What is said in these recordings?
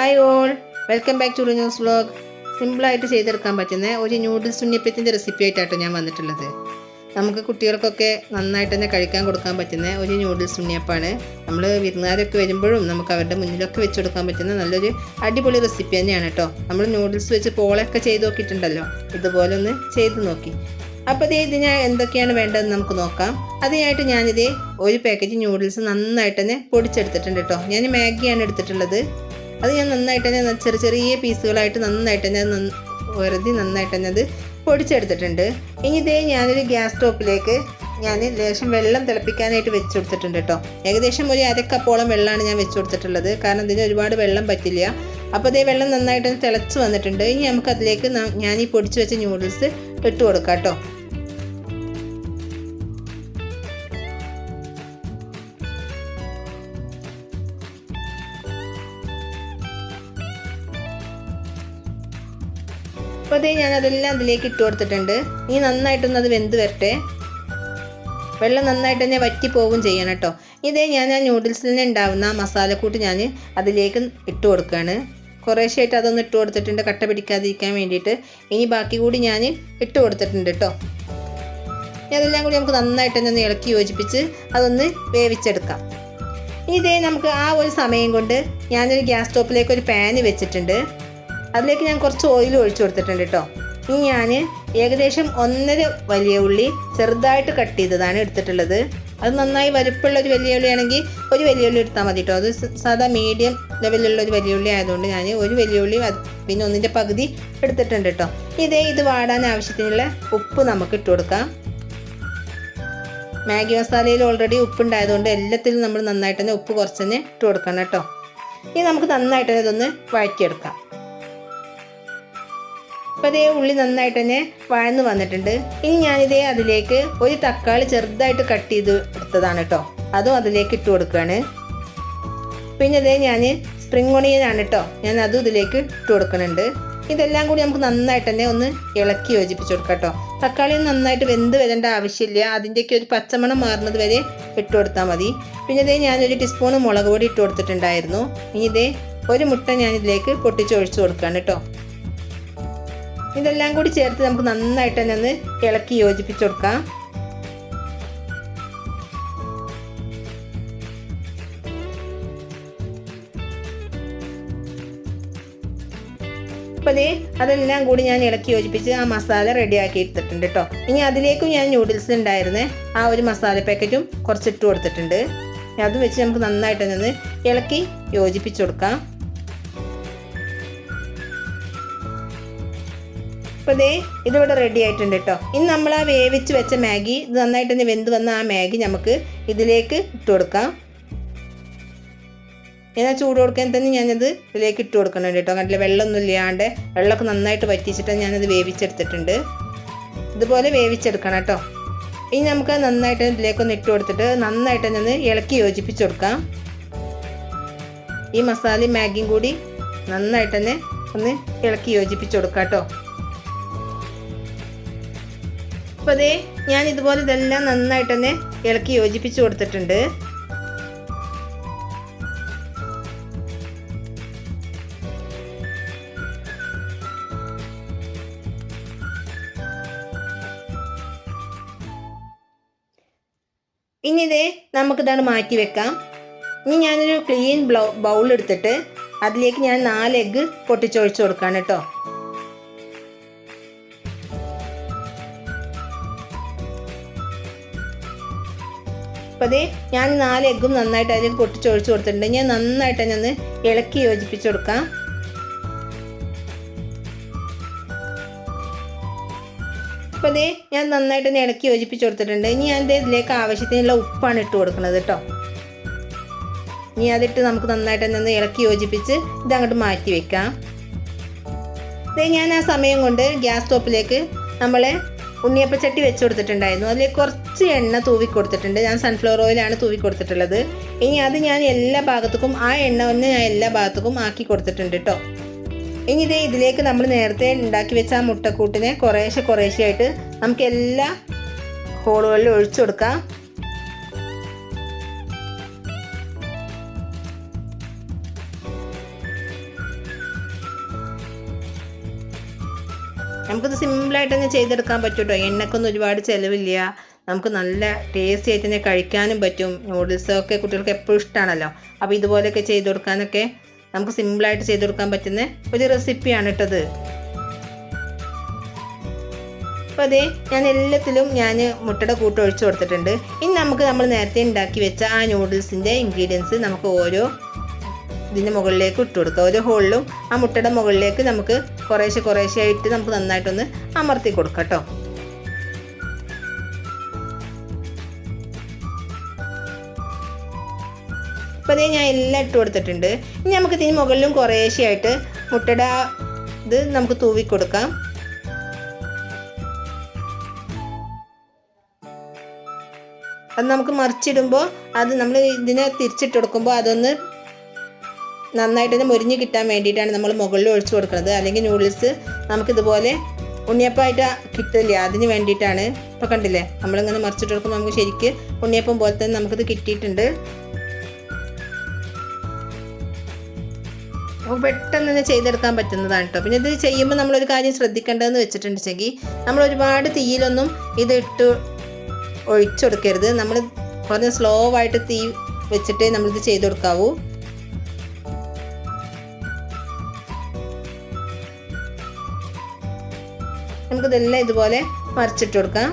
Hi all welcome back to news vlog സിമ്പിളായിട്ട് ചെയ്തെടുക്കാൻ പറ്റുന്ന ഒരു ന്യൂഡിൽസ് ഉണ്ണിയപ്പത്തിന്റെ റെസിപ്പി ആയിട്ടാട്ടോ ഞാൻ വന്നിട്ടുള്ളത്. നമുക്ക് കുട്ടികൾക്കൊക്കെ നന്നായിട്ട് തന്നെ കഴിക്കാൻ കൊടുക്കാൻ പറ്റുന്ന ഒരു ന്യൂഡിൽസ് ഉണ്ണിയപ്പാണ്. നമ്മൾ വിരുന്നുകാരൊക്കെ വരുമ്പോഴും നമുക്ക് അവരുടെ മുന്നിലൊക്കെ വെച്ച് കൊടുക്കാൻ പറ്റുന്ന നല്ലൊരു അടിപൊളി റെസിപ്പി തന്നെയാണ് കേട്ടോ. നമ്മൾ ന്യൂഡിൽസ് വെച്ച് പോളൊക്കെ ചെയ്ത് നോക്കിയിട്ടുണ്ടല്ലോ. ഇതുപോലെ ഒന്ന് ചെയ്ത് നോക്കി. അപ്പോൾ ഇത് ഞാൻ എന്തൊക്കെയാണ് വേണ്ടതെന്ന് നമുക്ക് നോക്കാം. അതിനായിട്ട് ഞാനിത് ഒരു പാക്കറ്റ് ന്യൂഡിൽസ് നന്നായിട്ട് തന്നെ പൊടിച്ചെടുത്തിട്ടുണ്ട് കേട്ടോ. ഞാൻ മാഗിയാണ് എടുത്തിട്ടുള്ളത്. അത് ഞാൻ നന്നായിട്ട് തന്നെ ചെറിയ ചെറിയ പീസുകളായിട്ട് നന്നായിട്ട് തന്നെ വെറുതെ നന്നായിട്ട് തന്നെ അത് പൊടിച്ചെടുത്തിട്ടുണ്ട്. ഇനി ഇതേ ഞാനൊരു ഗ്യാസ് സ്റ്റോപ്പിലേക്ക് ഞാൻ ലേശം വെള്ളം തിളപ്പിക്കാനായിട്ട് വെച്ച് കൊടുത്തിട്ടുണ്ട് കേട്ടോ. ഏകദേശം ഒരു അരക്കപ്പോളം വെള്ളമാണ് ഞാൻ വെച്ച് കൊടുത്തിട്ടുള്ളത്. കാരണം ഇതിന് ഒരുപാട് വെള്ളം പറ്റില്ല. അപ്പോൾ ഇതേ വെള്ളം നന്നായിട്ട് തിളച്ച് വന്നിട്ടുണ്ട്. ഇനി നമുക്ക് അതിലേക്ക് ഞാൻ ഈ പൊടിച്ച് വെച്ച ന്യൂഡിൽസ് ഇട്ട് കൊടുക്കാം കേട്ടോ. അപ്പോൾ ഞാൻ അതെല്ലാം അതിലേക്ക് ഇട്ട് കൊടുത്തിട്ടുണ്ട്. ഇനി നന്നായിട്ടൊന്ന് അത് വെന്ത് വരട്ടെ. വെള്ളം നന്നായിട്ട് തന്നെ വറ്റി പോവുകയും ചെയ്യണം കേട്ടോ ഇതേ ഞാൻ ആ ന്യൂഡിൽസിൽ ഉണ്ടാവുന്ന ആ മസാലക്കൂട്ട് ഞാൻ അതിലേക്ക് ഇട്ട് കൊടുക്കുകയാണ് കുറേശ്ശായിട്ട് അതൊന്ന് ഇട്ട് കൊടുത്തിട്ടുണ്ട്. കട്ട പിടിക്കാതിരിക്കാൻ വേണ്ടിയിട്ട്. ഇനി ബാക്കി കൂടി ഞാൻ ഇട്ട് കൊടുത്തിട്ടുണ്ട് കേട്ടോ ഇനി അതെല്ലാം കൂടി നമുക്ക് നന്നായിട്ട് തന്നെ ഒന്ന് ഇളക്കി യോജിപ്പിച്ച് അതൊന്ന് വേവിച്ചെടുക്കാം. ഇനി ഇതേ നമുക്ക് ആ ഒരു സമയം കൊണ്ട് ഞാനൊരു ഗ്യാസ് സ്റ്റോപ്പിലേക്ക് ഒരു പാന് വെച്ചിട്ടുണ്ട്. അതിലേക്ക് ഞാൻ കുറച്ച് ഓയിൽ ഒഴിച്ചു കൊടുത്തിട്ടുണ്ട് കേട്ടോ ഇനി ഞാൻ ഏകദേശം ഒന്നര വലിയ ഉള്ളി ചെറുതായിട്ട് കട്ട് ചെയ്തതാണ് എടുത്തിട്ടുള്ളത്. അത് നന്നായി വലുപ്പമുള്ള ഒരു വലിയ ഉള്ളി ആണെങ്കിൽ ഒരു വലിയ ഉള്ളി എടുത്താൽ മതി കേട്ടോ അത് സാധാ മീഡിയം ലെവലിലുള്ള ഒരു വലിയ ഉള്ളി ആയതുകൊണ്ട് ഞാൻ ഒരു വലിയ ഉള്ളി പിന്നെ ഒന്നിന്റെ പകുതി എടുത്തിട്ടുണ്ട് കേട്ടോ ഇതേ ഇത് വാടാൻ ആവശ്യത്തിനുള്ള ഉപ്പ് നമുക്ക് ഇട്ട് കൊടുക്കാം. മാഗി മസാലയിൽ ഓൾറെഡി ഉപ്പുണ്ടായതുകൊണ്ട് എല്ലാത്തിലും നമ്മൾ നന്നായിട്ട് തന്നെ ഉപ്പ് കുറച്ച് തന്നെ ഇട്ട് കൊടുക്കണം കേട്ടോ ഇനി നമുക്ക് നന്നായിട്ട് തന്നെ ഇതൊന്ന് വഴറ്റിയെടുക്കാം. അപ്പോൾ അതേ ഉള്ളി നന്നായിട്ട് തന്നെ വഴന്ന് വന്നിട്ടുണ്ട്. ഇനി ഞാനിതേ അതിലേക്ക് ഒരു തക്കാളി ചെറുതായിട്ട് കട്ട് ചെയ്ത് എടുത്തതാണ് കേട്ടോ അതും അതിലേക്ക് ഇട്ട് കൊടുക്കുകയാണ് പിന്നെ അതേ ഞാൻ സ്പ്രിംഗ് ഒണിയനാണ് കേട്ടോ ഞാൻ അതും ഇതിലേക്ക് ഇട്ട് കൊടുക്കുന്നുണ്ട് ഇതെല്ലാം കൂടി നമുക്ക് നന്നായിട്ട് തന്നെ ഒന്ന് ഇളക്കി യോജിപ്പിച്ച് കൊടുക്കാം കേട്ടോ തക്കാളി നന്നായിട്ട് വെന്ത് വരേണ്ട ആവശ്യമില്ല. അതിന്റെയൊക്കെ ഒരു പച്ചമണം മാറുന്നത് വരെ ഇട്ട് കൊടുത്താൽ മതി. പിന്നെ ഇതേ ഞാനൊരു ടീസ്പൂൺ മുളക് പൊടി ഇട്ട് കൊടുത്തിട്ടുണ്ടായിരുന്നു. ഇനി ഇതേ ഒരു മുട്ട ഞാൻ ഇതിലേക്ക് പൊട്ടിച്ച് ഒഴിച്ചു കൊടുക്കുകയാണ് കേട്ടോ ഇതെല്ലാം കൂടി ചേർത്ത് നമുക്ക് നന്നായിട്ട് തന്നെ ഒന്ന് ഇളക്കി യോജിപ്പിച്ചു കൊടുക്കാം. അപ്പോൾ അതെല്ലാം കൂടി ഞാൻ ഇളക്കി യോജിപ്പിച്ച് ആ മസാല റെഡിയാക്കി എടുത്തിട്ടുണ്ട് കേട്ടോ ഇനി അതിലേക്കും ഞാൻ നൂഡിൽസ് ഉണ്ടായിരുന്നേ. ആ ഒരു മസാല പാക്കറ്റും കുറച്ചിട്ട് കൊടുത്തിട്ടുണ്ട്. അതും വെച്ച് നമുക്ക് നന്നായിട്ട് തന്നെ ഒന്ന് ഇളക്കി യോജിപ്പിച്ചു കൊടുക്കാം. അപ്പോൾ ദേ ഇതിവിടെ റെഡി ആയിട്ടുണ്ട് കേട്ടോ ഇനി നമ്മൾ ആ വേവിച്ച് വെച്ച മാഗി ഇത് നന്നായിട്ട് തന്നെ വെന്ത് വന്ന ആ മാഗി നമുക്ക് ഇതിലേക്ക് ഇട്ട് കൊടുക്കാം. എന്നാൽ ചൂട് കൊടുക്കാൻ തന്നെ ഞാനത് ഇതിലേക്ക് ഇട്ട് കൊടുക്കുന്നുണ്ട് കേട്ടോ കണ്ടില്ല വെള്ളമൊന്നും ഇല്ലാണ്ട് വെള്ളമൊക്കെ നന്നായിട്ട് വറ്റിച്ചിട്ട് ഞാനത് വേവിച്ചെടുത്തിട്ടുണ്ട്. ഇതുപോലെ വേവിച്ചെടുക്കണം കേട്ടോ ഇനി നമുക്ക് നന്നായിട്ട് ഇതിലേക്കൊന്ന് ഇട്ട് കൊടുത്തിട്ട് നന്നായിട്ട് തന്നെ ഇളക്കി യോജിപ്പിച്ച് കൊടുക്കാം. ഈ മസാലയും മാഗിയും കൂടി നന്നായിട്ട് തന്നെ ഒന്ന് ഇളക്കി യോജിപ്പിച്ച് കൊടുക്കാം കേട്ടോ അപ്പോൾ അതേ ഞാൻ ഇതുപോലെ ഇതെല്ലാം നന്നായിട്ട് തന്നെ ഇളക്കി യോജിപ്പിച്ച് കൊടുത്തിട്ടുണ്ട്. ഇനി ഇതേ നമുക്കിതാണ് മാറ്റി വെക്കാം. ഇനി ഞാനൊരു ക്ലീൻ ബ്ലൗ ബൗൾ എടുത്തിട്ട് അതിലേക്ക് ഞാൻ നാല് എഗ്ഗ് പൊട്ടിച്ചൊഴിച്ച് കൊടുക്കാണ് കേട്ടോ. അപ്പോൾ അതേ ഞാൻ നാല് എഗ്ഗും നന്നായിട്ട് അതിലേക്ക് പൊട്ടിച്ചൊഴിച്ച് കൊടുത്തിട്ടുണ്ട്. ഞാൻ നന്നായിട്ട് ഞാൻ ഇളക്കി യോജിപ്പിച്ച് കൊടുക്കാം. അപ്പോൾ അതേ ഞാൻ നന്നായിട്ട് ഇളക്കി യോജിപ്പിച്ച് കൊടുത്തിട്ടുണ്ട്. ഇനി ഞാൻ ഇതിലേക്ക് ആവശ്യത്തിനുള്ള ഉപ്പാണ് ഇട്ട് കൊടുക്കുന്നത് കേട്ടോ. ഇനി അതിട്ട് നമുക്ക് നന്നായിട്ട് തന്നെ ഇളക്കി യോജിപ്പിച്ച് ഇതങ്ങോട്ട് മാറ്റി വെക്കാം. ഇതേ ഞാൻ ആ സമയം കൊണ്ട് ഗ്യാസ് സ്റ്റോപ്പിലേക്ക് നമ്മളെ ഉണ്ണിയപ്പച്ചട്ടി വെച്ച് കൊടുത്തിട്ടുണ്ടായിരുന്നു. അതിലേക്ക് കുറച്ച് എണ്ണ തൂവി കൊടുത്തിട്ടുണ്ട്. ഞാൻ സൺഫ്ലവർ ഓയിലാണ് തൂവി കൊടുത്തിട്ടുള്ളത്. ഇനി അത് ഞാൻ എല്ലാ ഭാഗത്തേക്കും ആ എണ്ണ ഒന്ന് ഞാൻ എല്ലാ ഭാഗത്തേക്കും ആക്കി കൊടുത്തിട്ടുണ്ട് കേട്ടോ ഇനി ഇതേ ഇതിലേക്ക് നമ്മൾ നേരത്തെ ഉണ്ടാക്കി വെച്ച ആ മുട്ടക്കൂട്ടിനെ കുറേശ്ശെ കുറേശ്ശെ ആയിട്ട് നമുക്ക് എല്ലാ ഹോളുകളിലും ഒഴിച്ചു കൊടുക്കാം. നമുക്കിത് സിമ്പിളായിട്ട് തന്നെ ചെയ്തെടുക്കാൻ പറ്റും കേട്ടോ എണ്ണക്കൊന്നും ഒരുപാട് ചിലവില്ല. നമുക്ക് നല്ല ടേസ്റ്റി ആയിട്ട് തന്നെ കഴിക്കാനും പറ്റും. നൂഡിൽസൊക്കെ കുട്ടികൾക്ക് എപ്പോഴും ഇഷ്ടമാണല്ലോ അപ്പോൾ ഇതുപോലെയൊക്കെ ചെയ്ത് കൊടുക്കാനൊക്കെ നമുക്ക് സിമ്പിളായിട്ട് ചെയ്ത് കൊടുക്കാൻ പറ്റുന്ന ഒരു റെസിപ്പിയാണ് ഇട്ടത് അപ്പോൾ അതെ ഞാൻ എല്ലാത്തിലും ഞാൻ മുട്ടയുടെ കൂട്ട് കൊടുത്തിട്ടുണ്ട്. ഇനി നമുക്ക് നമ്മൾ നേരത്തെ ഉണ്ടാക്കി വെച്ച ആ നൂഡിൽസിന്റെ ഇൻഗ്രീഡിയൻസ് നമുക്ക് ഓരോ ഇതിന്റെ മുകളിലേക്ക് ഇട്ട് കൊടുക്കുക. ഓരോ ഹോളിലും ആ മുട്ടയുടെ മുകളിലേക്ക് നമുക്ക് കുറേശ്ശെ കുറേശ്ശെ ആയിട്ട് നമുക്ക് നന്നായിട്ടൊന്ന് അമർത്തി കൊടുക്കാം കേട്ടോ അപ്പോൾ അതേ ഞാൻ എല്ലാം ഇട്ട് കൊടുത്തിട്ടുണ്ട്. ഇനി നമുക്ക് ഇതിന് മുകളിലും കുറേശ്ശെ ആയിട്ട് മുട്ടയുടെ ഇത് നമുക്ക് തൂവി കൊടുക്കാം. അത് നമുക്ക് മറിച്ചിടുമ്പോൾ അത് നമ്മൾ ഇതിനെ തിരിച്ചിട്ട് കൊടുക്കുമ്പോൾ അതൊന്ന് നന്നായിട്ട് തന്നെ മുരിഞ്ഞ് കിട്ടാൻ വേണ്ടിയിട്ടാണ് നമ്മൾ മുകളിൽ ഒഴിച്ചു കൊടുക്കുന്നത്. അല്ലെങ്കിൽ നൂഡിൽസ് നമുക്കിതുപോലെ ഉണ്ണിയപ്പമായിട്ട് കിട്ടില്ല. അതിന് വേണ്ടിയിട്ടാണ്. ഇപ്പോൾ കണ്ടില്ലേ? നമ്മളിങ്ങനെ മറിച്ചിട്ട് കൊടുക്കുമ്പോൾ നമുക്ക് ശരിക്ക് ഉണ്ണിയപ്പം പോലെ തന്നെ നമുക്കിത് കിട്ടിയിട്ടുണ്ട്. അപ്പോൾ പെട്ടെന്ന് തന്നെ ചെയ്തെടുക്കാൻ പറ്റുന്നതാണ് കേട്ടോ പിന്നെ ഇത് ചെയ്യുമ്പോൾ നമ്മളൊരു കാര്യം ശ്രദ്ധിക്കേണ്ടതെന്ന് വെച്ചിട്ടുണ്ടെങ്കിൽ നമ്മൾ ഒരുപാട് തീയിലൊന്നും ഇത് ഇട്ട് ഒഴിച്ചെടുക്കരുത് നമ്മൾ കുറഞ്ഞ സ്ലോ ആയിട്ട് തീ വെച്ചിട്ടേ നമ്മളിത് ചെയ്ത് കൊടുക്കാവൂ. നമുക്കിതെല്ലാം ഇതുപോലെ മറിച്ചിട്ട് കൊടുക്കാം.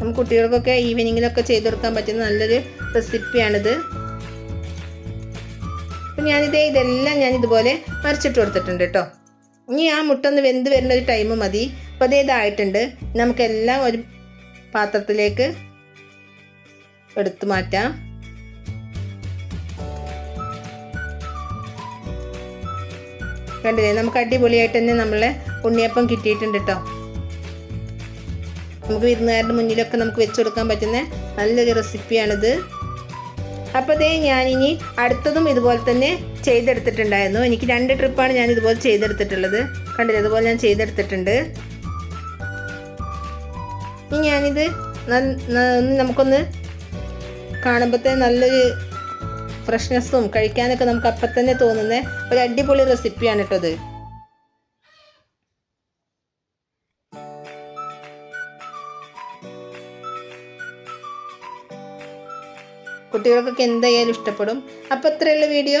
നമുക്ക് കുട്ടികൾക്കൊക്കെ ഈവനിങ്ങിലൊക്കെ ചെയ്തു കൊടുക്കാൻ പറ്റുന്ന നല്ലൊരു റെസിപ്പിയാണിത്. അപ്പം ഞാനിതേ ഇതെല്ലാം ഞാൻ ഇതുപോലെ മറിച്ചിട്ട് കൊടുത്തിട്ടുണ്ട് കേട്ടോ. ഇനി ആ മുട്ട ഒന്ന് വെന്ത് വരുന്ന ഒരു ടൈം മതി. അപ്പോൾ അതേ ഇതായിട്ടുണ്ട്. നമുക്കെല്ലാം ഒരു പാത്രത്തിലേക്ക് എടുത്തു മാറ്റാം. കണ്ടില്ലേ? നമുക്ക് അടിപൊളിയായിട്ട് തന്നെ നമ്മളെ ഉണ്ണിയപ്പം കിട്ടിയിട്ടുണ്ട് കേട്ടോ നമുക്ക് വിരുന്നുകാരുടെ മുന്നിലൊക്കെ നമുക്ക് വെച്ച് കൊടുക്കാൻ പറ്റുന്ന നല്ലൊരു റെസിപ്പിയാണിത് അപ്പോൾ ദേ ഞാനിനി അടുത്തതും ഇതുപോലെ തന്നെ ചെയ്തെടുത്തിട്ടുണ്ടായിരുന്നു. എനിക്ക് രണ്ട് ട്രിപ്പാണ് ഞാൻ ഇതുപോലെ ചെയ്തെടുത്തിട്ടുള്ളത്. കണ്ടില്ലേ? ഇതുപോലെ ഞാൻ ചെയ്തെടുത്തിട്ടുണ്ട്. ഇനി ഞാനിത് നമുക്കൊന്ന് കാണുമ്പോഴത്തെ നല്ലൊരു ഫ്രഷ്നെസ്സും കഴിക്കാനൊക്കെ നമുക്ക് അപ്പം തന്നെ തോന്നുന്ന ഒരു അടിപൊളി റെസിപ്പിയാണ് കേട്ടോ ഇത്. കുട്ടികൾക്കൊക്കെ എന്തായാലും ഇഷ്ടപ്പെടും. അപ്പോൾ ഇത്രയുള്ള video.